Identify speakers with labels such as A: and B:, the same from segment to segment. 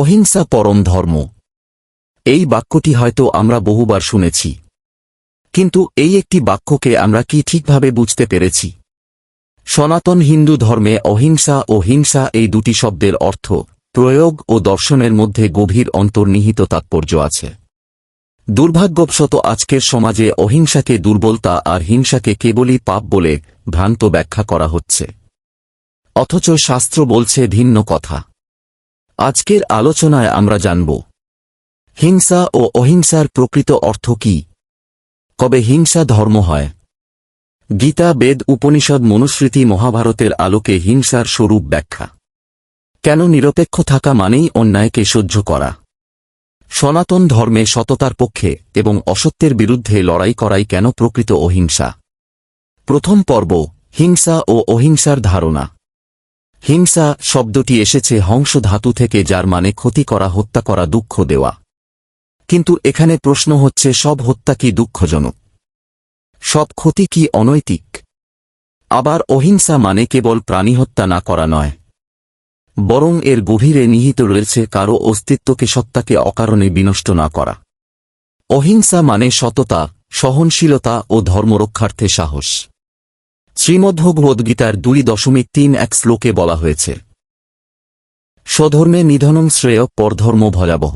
A: অহিংসা পরম ধর্ম। এই বাক্যটি হয়তো আমরা বহুবার শুনেছি। কিন্তু এই একটি বাক্যকে আমরা কি ঠিকভাবে বুঝতে পেরেছি? সনাতন হিন্দু ধর্মে অহিংসা ও হিংসা এই দুটি শব্দের অর্থ প্রয়োগ ও দর্শনের মধ্যে গভীর অন্তর্নিহিত তাৎপর্য আছে। দুর্ভাগ্যবশত আজকের সমাজে অহিংসাকে দুর্বলতা আর হিংসাকে কেবলই পাপ বলে ভ্রান্ত ব্যাখ্যা করা হচ্ছে। অথচ শাস্ত্র বলছে ভিন্ন কথা। আজকের আলোচনায় আমরা জানব, হিংসা ও অহিংসার প্রকৃত অর্থ কি? কবে হিংসা ধর্ম হয়? গীতা, বেদ, উপনিষদ, মনুস্মৃতি, মহাভারতের আলোকে হিংসার স্বরূপ ব্যাখ্যা। কেন নিরপেক্ষ থাকা মানেই অন্যায়কে সহ্য করা? সনাতন ধর্মে সততার পক্ষে এবং অসত্যের বিরুদ্ধে লড়াই করাই কেন প্রকৃত অহিংসা? প্রথম পর্ব, হিংসা ও অহিংসার ধারণা। হিংসা শব্দটি এসেছে হংস ধাতু থেকে যার মানে ক্ষতি করা, হত্যা করা, দুঃখ দেওয়া। কিন্তু এখানে প্রশ্ন হচ্ছে, সব হত্যা কি দুঃখজনক? সব ক্ষতি কি অনৈতিক? আবার অহিংসা মানে কেবল প্রাণী হত্যা না করা নয়। বরং এর গভীরে নিহিত রয়েছে কারও অস্তিত্বকে সত্তাকে অকারণে বিনষ্ট না করা। অহিংসা মানে সততা, সহনশীলতা ও ধর্মরক্ষার্থে সাহস। শ্রীমদ্ভগবদ্গীতার দুই দশমিক তিন এক শ্লোকে বলা হয়েছে, স্বধর্মে নিধনং শ্রেয় পরধর্ম ভয়াবহ।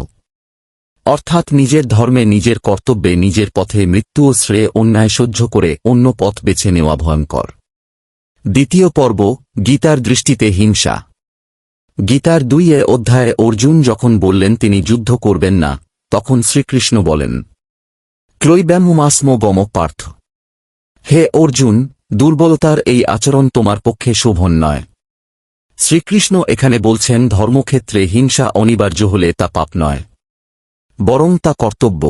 A: অর্থাৎ নিজের ধর্মে নিজের কর্তব্যে নিজের পথে মৃত্যু ও শ্রেয় অন্যায় সহ্য করে অন্য পথ বেছে নেওয়া ভয়ঙ্কর। দ্বিতীয় পর্ব, গীতার দৃষ্টিতে হিংসা। গীতার দুই এ অধ্যায়ে অর্জুন যখন বললেন তিনি যুদ্ধ করবেন না, তখন শ্রীকৃষ্ণ বলেন ক্লৈব্যামুমাস্ম গম পার্থ। হে অর্জুন দুর্বলতার এই আচরণ তোমার পক্ষে শোভন নয়। শ্রীকৃষ্ণ এখানে বলছেন, ধর্মক্ষেত্রে হিংসা অনিবার্য হলে তা পাপ নয়, বরং তা কর্তব্য।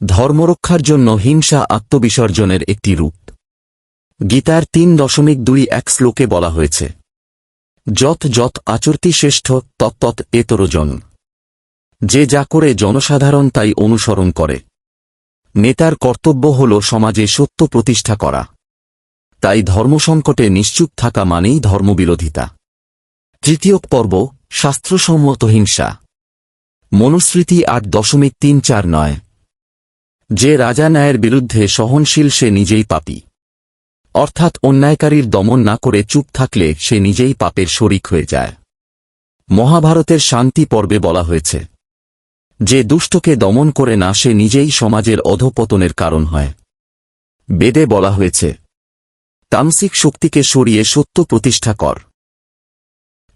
A: ধর্মরক্ষার জন্য হিংসা আত্মবিসর্জনের একটি রূপ। গীতার তিন দশমিক দুই এক শ্লোকে বলা হয়েছে, যত যত আচরতি শ্রেষ্ঠ তত্তৎ এতরজন। যে যা করে জনসাধারণ তাই অনুসরণ করে। নেতার কর্তব্য হল সমাজে সত্য প্রতিষ্ঠা করা। তাই ধর্মসংকটে নিশ্চুপ থাকা মানেই ধর্মবিরোধিতা। তৃতীয় পর্ব, শাস্ত্রসম্মত হিংসা। মনুস্মৃতি আট দশমিক তিন চার নয়। যে রাজা ন্যায়ের বিরুদ্ধে সহনশীল সে নিজেই পাপী। অর্থাৎ অন্যায়কারীর দমন না করে চুপ থাকলে সে নিজেই পাপের শরিক হয়ে যায়। মহাভারতের শান্তি পর্বে বলা হয়েছে, যে দুষ্টকে দমন করে না সে নিজেই সমাজের অধপতনের কারণ হয়। বেদে বলা হয়েছে তামসিক শক্তিকে সরিয়ে সত্য প্রতিষ্ঠা কর।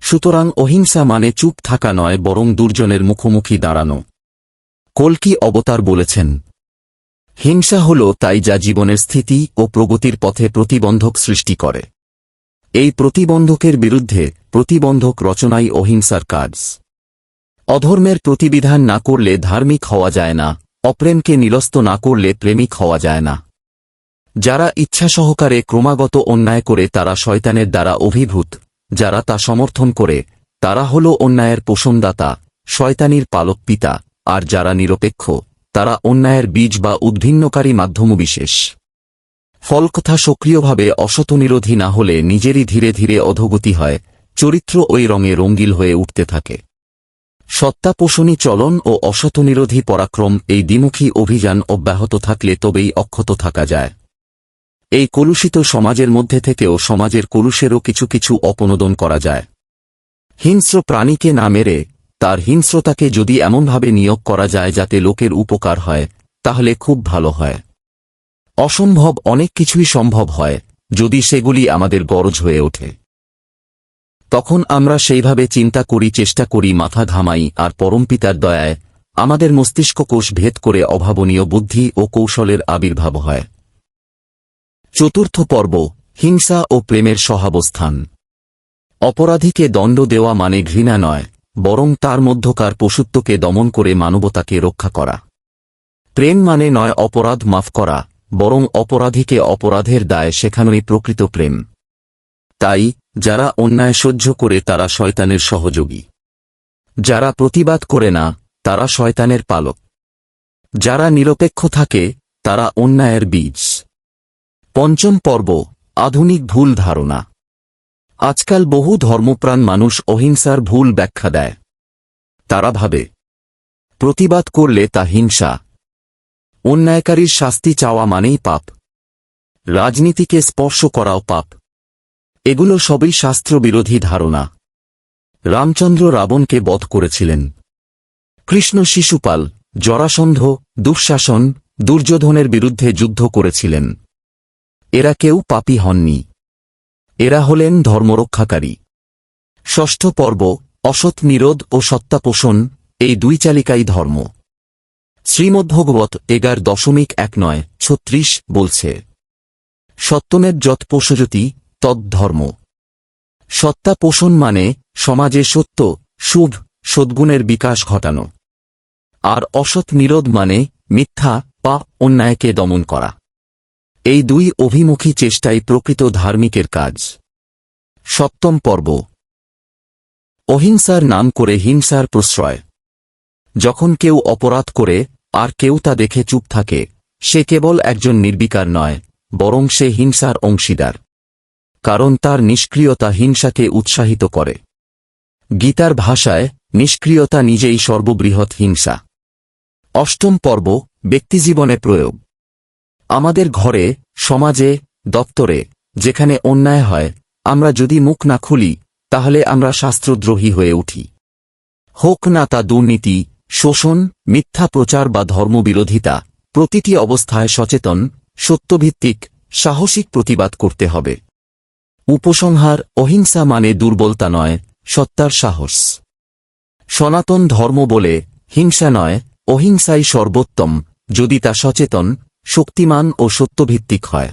A: সুতরাং অহিংসা মানে চুপ থাকা নয়, বরং দুর্জনের মুখোমুখি দাঁড়ানো। কল্কি অবতার বলেছেন, হিংসা হল তাই যা জীবনের স্থিতি ও প্রগতির পথে প্রতিবন্ধক সৃষ্টি করে। এই প্রতিবন্ধকের বিরুদ্ধে প্রতিবন্ধক রচনাই অহিংসার কাজ। অধর্মের প্রতিবিধান না করলে ধার্মিক হওয়া যায় না, অপ্রেমকে নিরস্ত না করলে প্রেমিক হওয়া যায় না। যারা ইচ্ছা সহকারে ক্রমাগত অন্যায় করে তারা শয়তানের দ্বারা অভিভূত। যারা তা সমর্থন করে, তারা হল অন্যায়ের পোষণদাতা, শয়তানির পালক পিতা, আর যারা নিরপেক্ষ, তারা অন্যায়ের বীজ বা উদ্ভিন্নকারী মাধ্যম বিশেষ। ফলকথা সক্রিয়ভাবে অসতনিরোধী না হলে নিজেরই ধীরে ধীরে অধোগতি হয়, চরিত্র ওই রঙে রঙ্গিল হয়ে উঠতে থাকে। সত্তাপোষণী চলন ও অসতনিরোধী পরাক্রম এই দ্বিমুখী অভিযান অব্যাহত থাকলে তবেই অক্ষত থাকা যায়। এই কলুষিত সমাজের মধ্যে থেকেও সমাজের কলুষেরও কিছু কিছু অপনোদন করা যায়। হিংস্র প্রাণীকে না মেরে, তার হিংস্রতাকে যদি এমনভাবে নিয়োগ করা যায় যাতে লোকের উপকার হয়, তাহলে খুব ভালো হয়। অসম্ভব অনেক কিছুই সম্ভব হয়, যদি সেগুলি আমাদের গরজ হয়ে ওঠে। তখন আমরা সেইভাবে চিন্তা করি, চেষ্টা করি, মাথা ঘামাই, আর পরমপিতার দয়ায় আমাদের মস্তিষ্ক কোষ ভেদ করে অভাবনীয় বুদ্ধি ও কৌশলের আবির্ভাব হয়। চতুর্থ পর্ব, হিংসা ও প্রেমের সহাবস্থান। অপরাধীকে দণ্ড দেওয়া মানে ঘৃণা নয়, বরং তার মধ্যকার পশুত্বকে দমন করে মানবতাকে রক্ষা করা। প্রেম মানে নয় অপরাধ মাফ করা, বরং অপরাধীকে অপরাধের দায় শেখানোই প্রকৃত প্রেম। তাই, যারা অন্যায় সহ্য করে তারা শয়তানের সহযোগী। যারা প্রতিবাদ করে না, তারা শয়তানের পালক। যারা নিরপেক্ষ থাকে, তারা অন্যায়ের বীজ। পঞ্চম পর্ব, আধুনিক ভুল ধারণা। আজকাল বহু ধর্মপ্রাণ মানুষ অহিংসার ভুল ব্যাখ্যা দেয়। তারা ভাবে, প্রতিবাদ করলে তা হিংসা। অন্যায়কারীর শাস্তি চাওয়া মানেই পাপ। রাজনীতিকে স্পর্শ করাও পাপ। এগুলো সবই শাস্ত্রবিরোধী ধারণা। রামচন্দ্র রাবণকে বধ করেছিলেন। কৃষ্ণ শিশুপাল, জরাসন্ধ, দুঃশাসন, দুর্যোধনের বিরুদ্ধে যুদ্ধ করেছিলেন। এরা কেউ পাপী হননি। এরা হলেন ধর্মরক্ষাকারী। ষষ্ঠ পর্ব, অসৎ নিরোধ ও সত্তাপোষণ এই দুই চালিকাই ধর্ম। শ্রীমদ্ভগবত এগার দশমিক এক নয়, ছত্রিশ বলছে, সত্যমের যৎ পোষযতি তদ্ধর্ম সত্তা পোষণ মানে সমাজে সত্য শুভ সদ্গুণের বিকাশ ঘটানো। আর অসৎ নিরোধ মানে মিথ্যা বা অন্যায়কে দমন করা। এই দুই অভিমুখী চেষ্টাই প্রকৃত ধার্মিকের কাজ। সপ্তম পর্ব। অহিংসার নাম করে হিংসার প্রশ্রয়। যখন কেউ অপরাধ করে, আর কেউ তা দেখে চুপ থাকে, সে কেবল একজন নির্বিকার নয়, বরং সে হিংসার অংশীদার। কারণ তার নিষ্ক্রিয়তা হিংসাকে উৎসাহিত করে। গীতার ভাষায়, নিষ্ক্রিয়তা নিজেই সর্ববৃহৎ হিংসা। অষ্টম পর্ব, ব্যক্তিজীবনে প্রয়োগ। আমাদের ঘরে, সমাজে, দপ্তরে, যেখানে অন্যায় হয়, আমরা যদি মুখ না খুলি, তাহলে আমরা শাস্ত্রদ্রোহী হয়ে উঠি। হোক না তা দুর্নীতি, শোষণ, মিথ্যা প্রচার বা ধর্মবিরোধিতা, প্রতিটি অবস্থায় সচেতন, সত্যভিত্তিক, সাহসিক প্রতিবাদ করতে হবে। উপসংহার, অহিংসা মানে দুর্বলতা নয়, সত্তার সাহস। সনাতন ধর্ম বলে, হিংসা নয়, অহিংসাই সর্বোত্তম, যদি তা সচেতন শক্তিমান ও সত্যভিত্তিক হয়।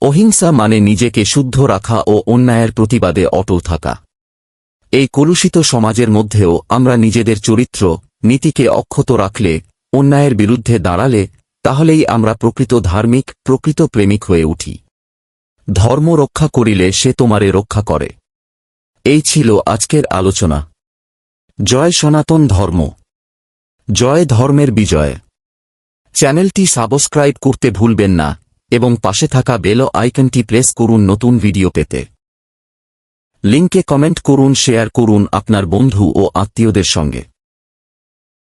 A: অহিংসা মানে নিজেকে শুদ্ধ রাখা ও অন্যায়ের প্রতিবাদে অটল থাকা। এই কলুষিত সমাজের মধ্যেও আমরা নিজেদের চরিত্র, নীতিকে অক্ষত রাখলে, অন্যায়ের বিরুদ্ধে দাঁড়ালে, তাহলেই আমরা প্রকৃত ধার্মিক, প্রকৃত প্রেমিক হয়ে উঠি। ধর্ম রক্ষা করিলে সে তোমারে রক্ষা করে। এই ছিল আজকের আলোচনা। জয় সনাতন ধর্ম। জয় ধর্মের বিজয়। চ্যানেলটি সাবস্ক্রাইব করতে ভুলবেন না, এবং পাশে থাকা বেল আইকনটি প্রেস করুন নতুন ভিডিও পেতে। লিঙ্কে কমেন্ট করুন, শেয়ার করুন আপনার বন্ধু ও আত্মীয়দের সঙ্গে।